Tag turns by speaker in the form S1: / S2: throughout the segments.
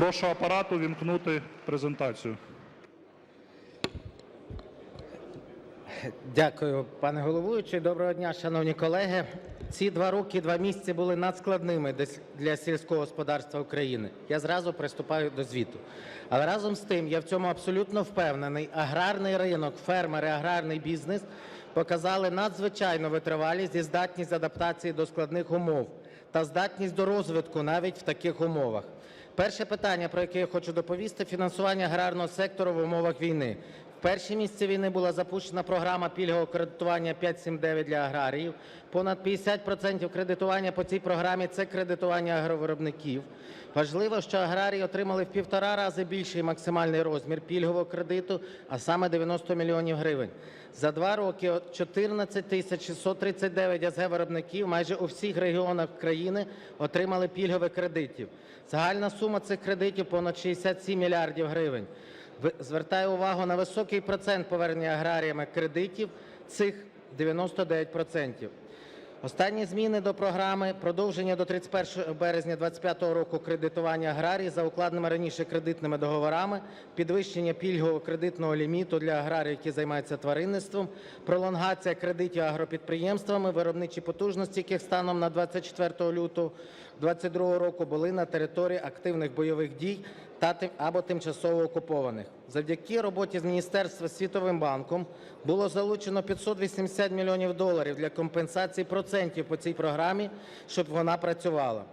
S1: Прошу апарат увімкнути презентацію.
S2: Дякую, пане головуючий. Доброго дня, шановні колеги. Ці два роки два місяці були надскладними для сільського господарства України. Я зразу приступаю до звіту. Але разом з тим, я в цьому абсолютно впевнений, аграрний ринок, фермери, аграрний бізнес показали надзвичайну витривалість і здатність адаптації до складних умов та здатність до розвитку навіть в таких умовах. Перше питання, про яке я хочу доповісти, фінансування аграрного сектору в умовах війни. Перші місяці війни була запущена програма пільгового кредитування 5.7.9 для аграріїв. Понад 50% кредитування по цій програмі – це кредитування агровиробників. Важливо, що аграрії отримали в півтора рази більший максимальний розмір пільгового кредиту, а саме 90 мільйонів гривень. За два роки 14 тисяч 639 СГ-виробників майже у всіх регіонах країни отримали пільгових кредитів. Загальна сума цих кредитів – понад 67 мільярдів гривень. Звертаю увагу на високий процент повернення аграріями кредитів цих 99%. Останні зміни до програми продовження до 31 березня 2025 року кредитування аграрії за укладеними раніше кредитними договорами, підвищення пільгового кредитного ліміту для аграріїв, які займаються тваринництвом, пролонгація кредитів агропідприємствами, виробничі потужності, яких станом на 24 лютого 2022 року були на території активних бойових дій або тимчасово окупованих. Завдяки роботі з Міністерства Світовим банком було залучено 580 мільйонів доларів для компенсації процентів по цій програмі, щоб вона працювала.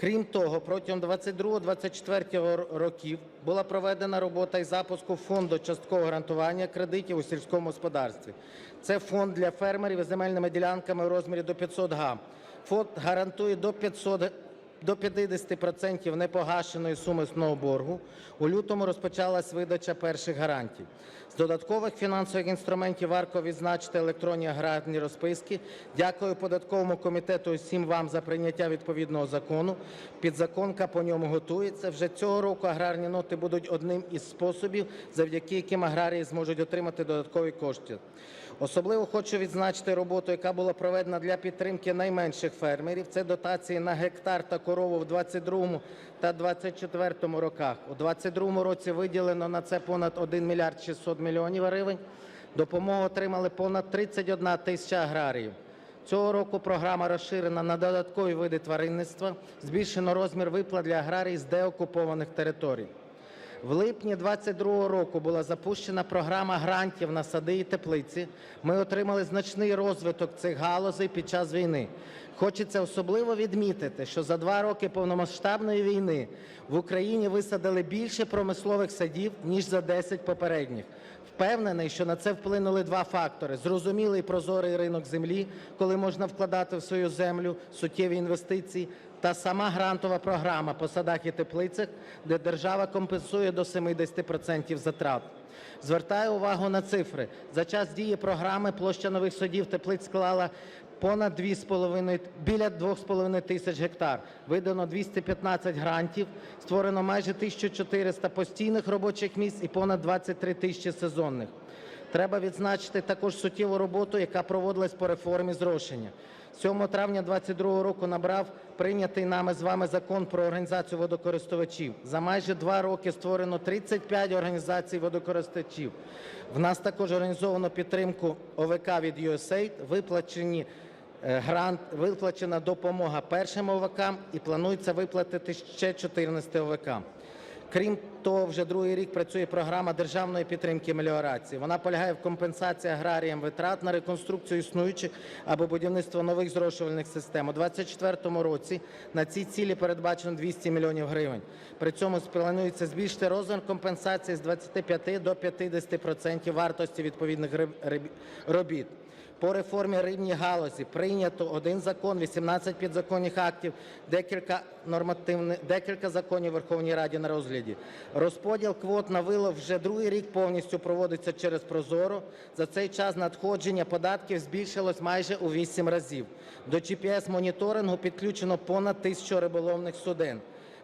S2: Крім того, протягом 22-24 років була проведена робота із запуску фонду часткового гарантування кредитів у сільському господарстві. Це фонд для фермерів із земельними ділянками у розмірі до 500 га. Фонд гарантує до 500 до 50% непогашеної суми боргу. У лютому розпочалась видача перших гарантій. З додаткових фінансових інструментів варто відзначити електронні аграрні розписки. Дякую податковому комітету і всім вам за прийняття відповідного закону. Підзаконка по ньому готується. Вже цього року аграрні ноти будуть одним із способів, завдяки яким аграрії зможуть отримати додаткові кошти. Особливо хочу відзначити роботу, яка була проведена для підтримки найменших фермерів. Це дотації на гектар та корову в 22 та 24 роках. У 22 році виділено на це понад 1 мільярд 600 мільйонів гривень. Допомогу отримали понад 31 тисяча аграріїв. Цього року програма розширена на додаткові види тваринництва, збільшено розмір виплат для аграрій з деокупованих територій. В липні 22 року була запущена програма грантів на сади і теплиці. Ми отримали значний розвиток цих галузей під час війни. Хочеться особливо відмітити, що за два роки повномасштабної війни в Україні висадили більше промислових садів, ніж за 10 попередніх. Впевнений, що на це вплинули два фактори: зрозумілий прозорий ринок землі, коли можна вкладати в свою землю суттєві інвестиції, та сама грантова програма по садах і теплицях, де держава компенсує до 70% затрат. Звертаю увагу на цифри. За час дії програми площа нових садів теплиць склала понад 2,5, біля 2,5 тисяч гектар. Видано 215 грантів, створено майже 1400 постійних робочих місць і понад 23 тисячі сезонних. Треба відзначити також суттєву роботу, яка проводилась по реформі зрошення. 7 травня 2022 року набрав прийнятий нами з вами Закон про організацію водокористувачів. За майже два роки створено 35 організацій водокористувачів. В нас також організовано підтримку ОВК від USAID, виплачені е, грант, виплачена допомога першим ОВК і планується виплатити ще 14 ОВК. Крім того, вже другий рік працює програма державної підтримки меліорації. Вона полягає в компенсації аграріям витрат на реконструкцію існуючих або будівництво нових зрошувальних систем. У 2024 році на ці цілі передбачено 200 мільйонів гривень. При цьому планується збільшити розмір компенсації з 25 до 50% вартості відповідних робіт. По реформі рибній галузі прийнято один закон, 18 підзаконних актів, декілька нормативних, декілька законів Верховній Раді на розгляді. Розподіл квот на вилов вже другий рік повністю проводиться через Прозоро. За цей час надходження податків збільшилось майже у 8 разів. До GPS-моніторингу підключено понад тисячу риболовних суден.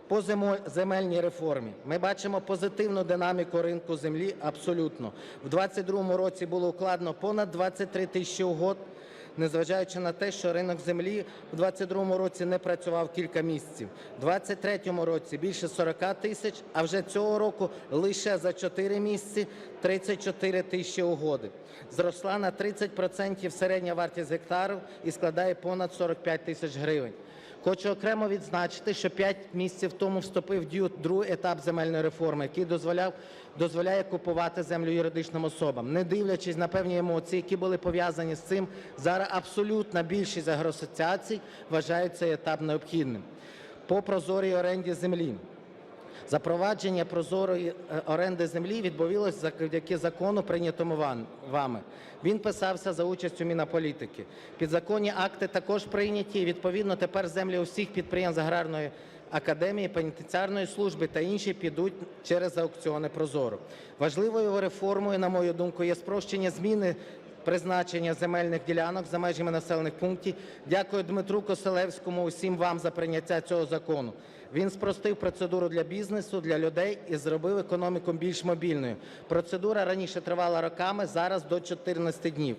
S2: По земельній реформі ми бачимо позитивну динаміку ринку землі абсолютно. В 2022 році було укладено понад 23 тисячі угод незважаючи на те, що ринок землі у 2022 році не працював кілька місяців. У 2023 році більше 40 тисяч, а вже цього року лише за 4 місяці 34 тисячі угоди. Зросла на 30% середня вартість гектарів і складає понад 45 тисяч гривень. Хочу окремо відзначити, що 5 місяців тому вступив в дію другий етап земельної реформи, який дозволяв, дозволяє купувати землю юридичним особам. Не дивлячись на певні емоції, які були пов'язані з цим, зараз абсолютна більшість агроасоціацій вважають цей етап необхідним. По прозорій оренді землі. Запровадження прозорої е, оренди землі відбувалося завдяки закону, прийнятому вами. Він писався за участю Мінаполітики. Підзаконні акти також прийняті. і, Відповідно, тепер землі усіх підприємств аграрної академії, пенітенціарної служби та інші підуть через аукціони Прозоро. Важливою реформою, на мою думку, є спрощення зміни призначення земельних ділянок за межами населених пунктів. Дякую Дмитру Коселевському, усім вам за прийняття цього закону. Він спростив процедуру для бізнесу, для людей і зробив економіку більш мобільною. Процедура раніше тривала роками, зараз до 14 днів.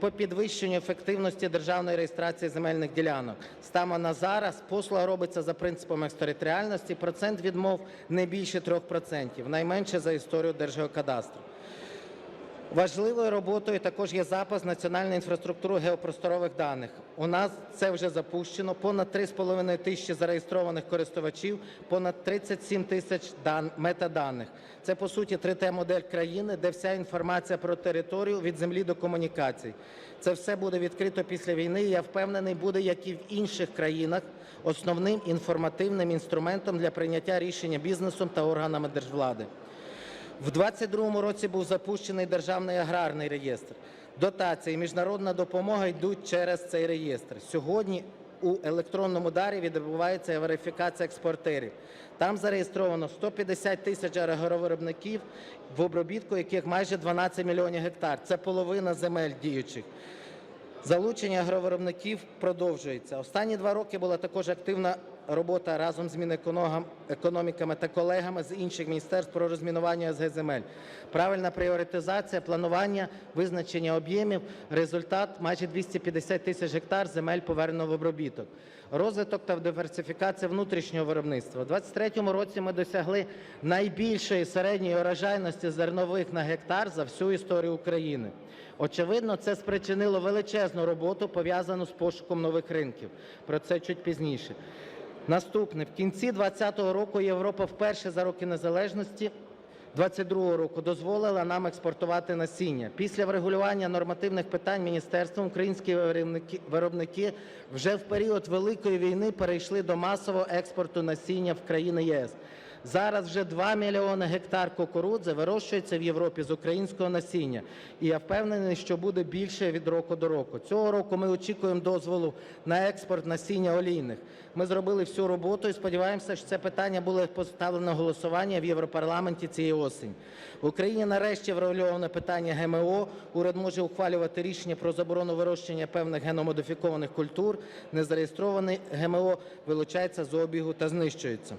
S2: По підвищенню ефективності державної реєстрації земельних ділянок. Станом на зараз послуга робиться за принципом екстериторіальності, процент відмов не більше 3%, найменше за історію Держгеокадастру. Важливою роботою також є запис національної інфраструктури геопросторових даних. У нас це вже запущено. Понад 3,5 тисячі зареєстрованих користувачів, понад 37 тисяч дан- метаданих. Це по суті 3Т-модель країни, де вся інформація про територію від землі до комунікацій. Це все буде відкрито після війни. і Я впевнений, буде як і в інших країнах основним інформативним інструментом для прийняття рішення бізнесом та органами держвлади. В 2022 році був запущений державний аграрний реєстр. Дотації, міжнародна допомога йдуть через цей реєстр. Сьогодні у електронному дарі відбувається верифікація експортерів. Там зареєстровано 150 тисяч агровиробників, в обробітку яких майже 12 мільйонів гектар. Це половина земель діючих. Залучення агровиробників продовжується. Останні два роки була також активна робота разом з Мінекономіками та колегами з інших міністерств про розмінування СГ земель. Правильна пріоритизація, планування, визначення об'ємів, результат майже 250 тисяч гектар земель повернено в обробіток. Розвиток та диверсифікація внутрішнього виробництва. У 2023 році ми досягли найбільшої середньої урожайності зернових на гектар за всю історію України. Очевидно, це спричинило величезну роботу, пов'язану з пошуком нових ринків. Про це чуть пізніше. Наступне. В кінці 2020 року Європа вперше за роки незалежності 22 року дозволила нам експортувати насіння. Після врегулювання нормативних питань міністерством українські виробники, виробники вже в період Великої війни перейшли до масового експорту насіння в країни ЄС. Зараз вже 2 мільйони гектар кукурудзи вирощується в Європі з українського насіння. І я впевнений, що буде більше від року до року. Цього року ми очікуємо дозволу на експорт насіння олійних. Ми зробили всю роботу і сподіваємося, що це питання буде поставлено голосування в Європарламенті цієї осені. В Україні нарешті врегульоване питання ГМО. Уряд може ухвалювати рішення про заборону вирощення певних геномодифікованих культур. Незареєстрований ГМО вилучається з обігу та знищується.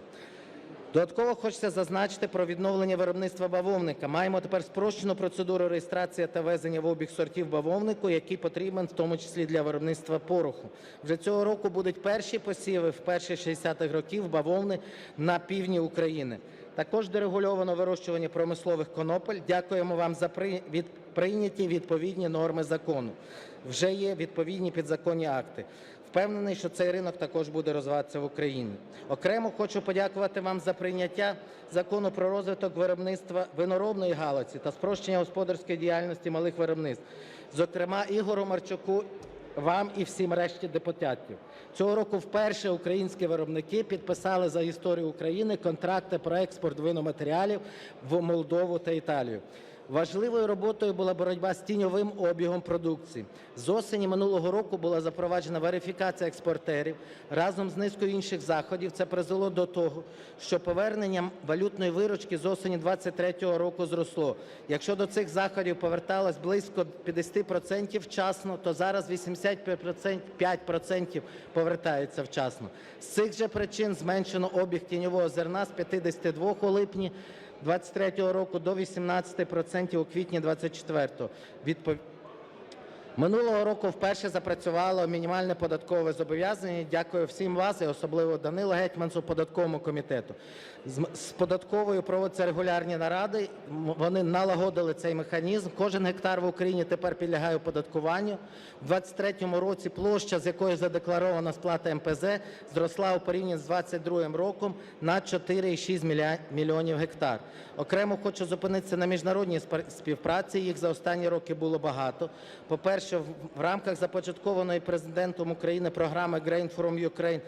S2: Додатково хочеться зазначити про відновлення виробництва бавовника. Маємо тепер спрощену процедуру реєстрації та ввезення в обіг сортів бавовнику, який потрібен в тому числі для виробництва пороху. Вже цього року будуть перші посіви в перших 60-х років бавовни на півдні України. Також дерегульовано вирощування промислових конопель. Дякуємо вам за при- від- прийняті відповідні норми закону. Вже є відповідні підзаконні акти. Впевнений, що цей ринок також буде розвиватися в Україні. Окремо хочу подякувати вам за прийняття закону про розвиток виробництва виноробної галузі та спрощення господарської діяльності малих виробництв. Зокрема, Ігору Марчуку, вам і всім решті депутатів. Цього року вперше українські виробники підписали за історію України контракти про експорт виноматеріалів в Молдову та Італію. Важливою роботою була боротьба з тіньовим обігом продукції. З осені минулого року була запроваджена верифікація експортерів разом з низкою інших заходів. Це призвело до того, що повернення валютної виручки з осені 2023 року зросло. Якщо до цих заходів поверталось близько 50% вчасно, то зараз 85% повертаються вчасно. З цих же причин зменшено обіг тіньового зерна з 52 у липні 23 року до 18% у квітні 24-го. Минулого року вперше запрацювало мінімальне податкове зобов'язання. Дякую всім вас і особливо Данилу Гетьманцу, податковому комітету. З, податковою проводяться регулярні наради. Вони налагодили цей механізм. Кожен гектар в Україні тепер підлягає оподаткуванню. У 2023 році площа, з якої задекларована сплата МПЗ, зросла у порівнянні з 2022 роком на 4,6 мільйонів гектар. Окремо хочу зупинитися на міжнародній співпраці. Їх за останні роки було багато. По-перше, в- в рамках започаткованої президентом України програми Grain from Ukraine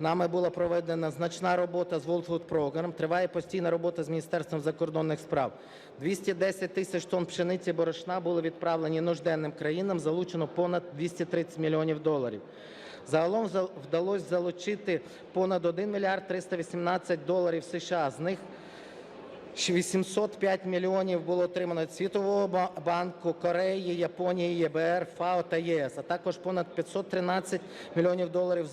S2: нами була проведена значна робота з World Food Program. Триває постійна робота з Міністерством закордонних справ. 210 тисяч тонн пшениці борошна були відправлені нужденним країнам. Залучено понад 230 мільйонів доларів. Загалом за- вдалося залучити понад 1 мільярд 318 доларів США. З них 805 мільйонів було отримано від Світового банку, Кореї, Японії, ЄБР, ФАО та ЄС, а також понад 513 мільйонів доларів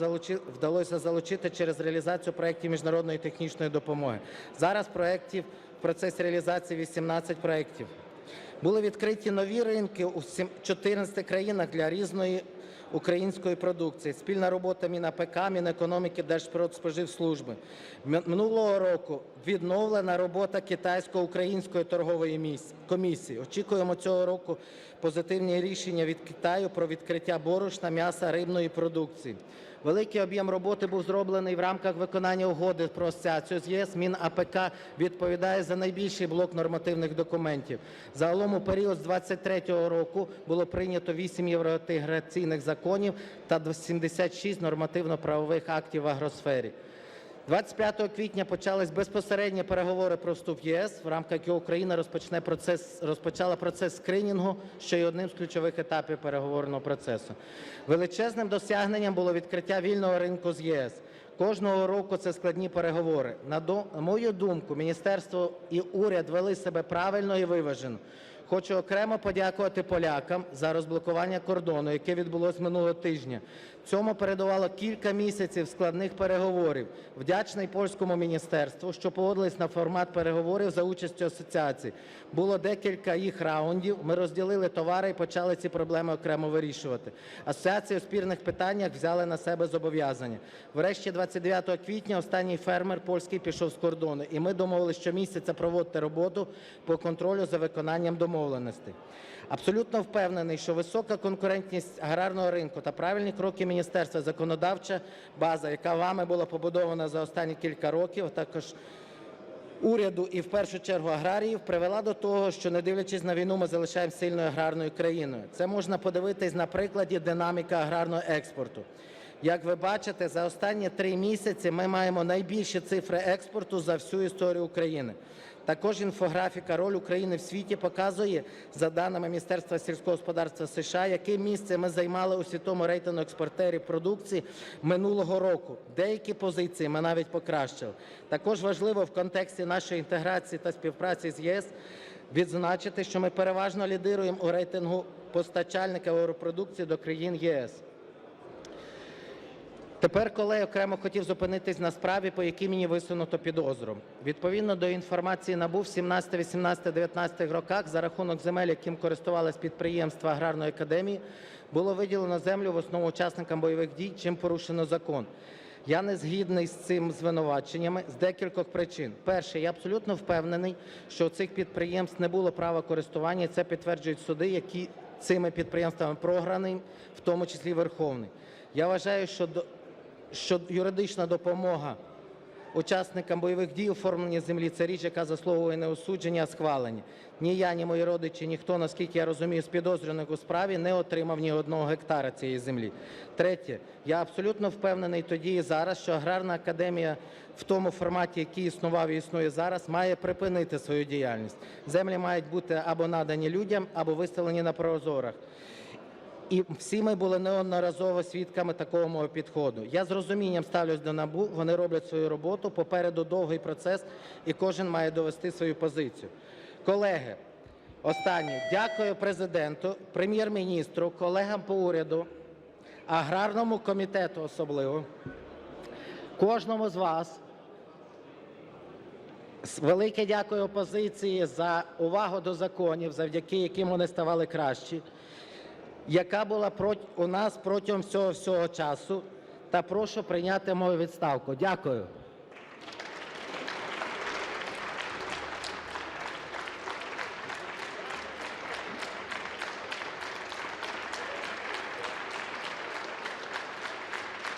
S2: вдалося залучити через реалізацію проєктів міжнародної технічної допомоги. Зараз проєктів в процесі реалізації 18 проєктів. Були відкриті нові ринки у сім- 14 країнах для різної української продукції. Спільна робота МінАПК, Мінекономіки, Держпродспоживслужби. Минулого року відновлена робота китайсько-української торгової комісії. Очікуємо цього року позитивні рішення від Китаю про відкриття борошна, м'яса, рибної продукції. Великий об'єм роботи був зроблений в рамках виконання угоди про асоціацію з ЄС. Мінапк відповідає за найбільший блок нормативних документів. Загалом у період з 2023 року було прийнято 8 євроінтеграційних законів та 76 нормативно-правових актів в агросфері. 25 квітня почались безпосередні переговори про вступ в ЄС, в рамках якого Україна розпочне процес, розпочала процес скринінгу, що є одним з ключових етапів переговорного процесу. Величезним досягненням було відкриття вільного ринку з ЄС. Кожного року це складні переговори. На мою думку, міністерство і уряд вели себе правильно і виважено. Хочу окремо подякувати полякам за розблокування кордону, яке відбулось минулого тижня. Цьому передувало кілька місяців складних переговорів. Вдячний польському міністерству, що погодились на формат переговорів за участю асоціації. Було декілька їх раундів. Ми розділили товари і почали ці проблеми окремо вирішувати. Асоціації у спірних питаннях взяли на себе зобов'язання. Врешті 29 квітня останній фермер польський пішов з кордону, і ми домовилися щомісяця проводити роботу по контролю за виконанням домовленостей. Абсолютно впевнений, що висока конкурентність аграрного ринку та правильні кроки міністерства, законодавча база, яка вами була побудована за останні кілька років, також уряду і в першу чергу аграріїв привела до того, що не дивлячись на війну, ми залишаємося сильною аграрною країною. Це можна подивитись на прикладі динаміки аграрного експорту. Як ви бачите, за останні три місяці ми маємо найбільші цифри експорту за всю історію України. Також інфографіка роль України в світі показує, за даними Міністерства сільського господарства США, яке місце ми займали у світовому рейтингу експортерів продукції минулого року. Деякі позиції ми навіть покращили. Також важливо в контексті нашої інтеграції та співпраці з ЄС відзначити, що ми переважно лідируємо у рейтингу постачальника агропродукції до країн ЄС. Тепер, колеги, окремо хотів зупинитись на справі, по якій мені висунуто підозру. Відповідно до інформації НАБУ в 17, 18, 19 роках за рахунок земель, яким користувалось підприємство Аграрної академії, було виділено землю в основу учасникам бойових дій, чим порушено закон. Я не згідний з цим звинуваченнями з декількох причин. Перше, я абсолютно впевнений, що у цих підприємств не було права користування. і Це підтверджують суди, які цими підприємствами програні, в тому числі Верховний. Я вважаю, що що юридична допомога учасникам бойових дій оформлення землі це річ, яка заслуговує не осудження, а схвалення. Ні я, ні мої родичі, ніхто, наскільки я розумію, з підозрюваних у справі не отримав ні одного гектара цієї землі. Третє, я абсолютно впевнений тоді і зараз, що аграрна академія в тому форматі, який існував і існує зараз, має припинити свою діяльність. Землі мають бути або надані людям, або виставлені на прозорах. І всі ми були неодноразово свідками такого мого підходу. Я з розумінням ставлюсь до НАБУ, вони роблять свою роботу, попереду довгий процес, і кожен має довести свою позицію. Колеги, останнє. Дякую президенту, прем'єр-міністру, колегам по уряду, аграрному комітету особливо, кожному з вас. Велике дякую опозиції за увагу до законів, завдяки яким вони ставали кращі. Яка була у нас протягом всього всього часу, та прошу прийняти мою відставку. Дякую.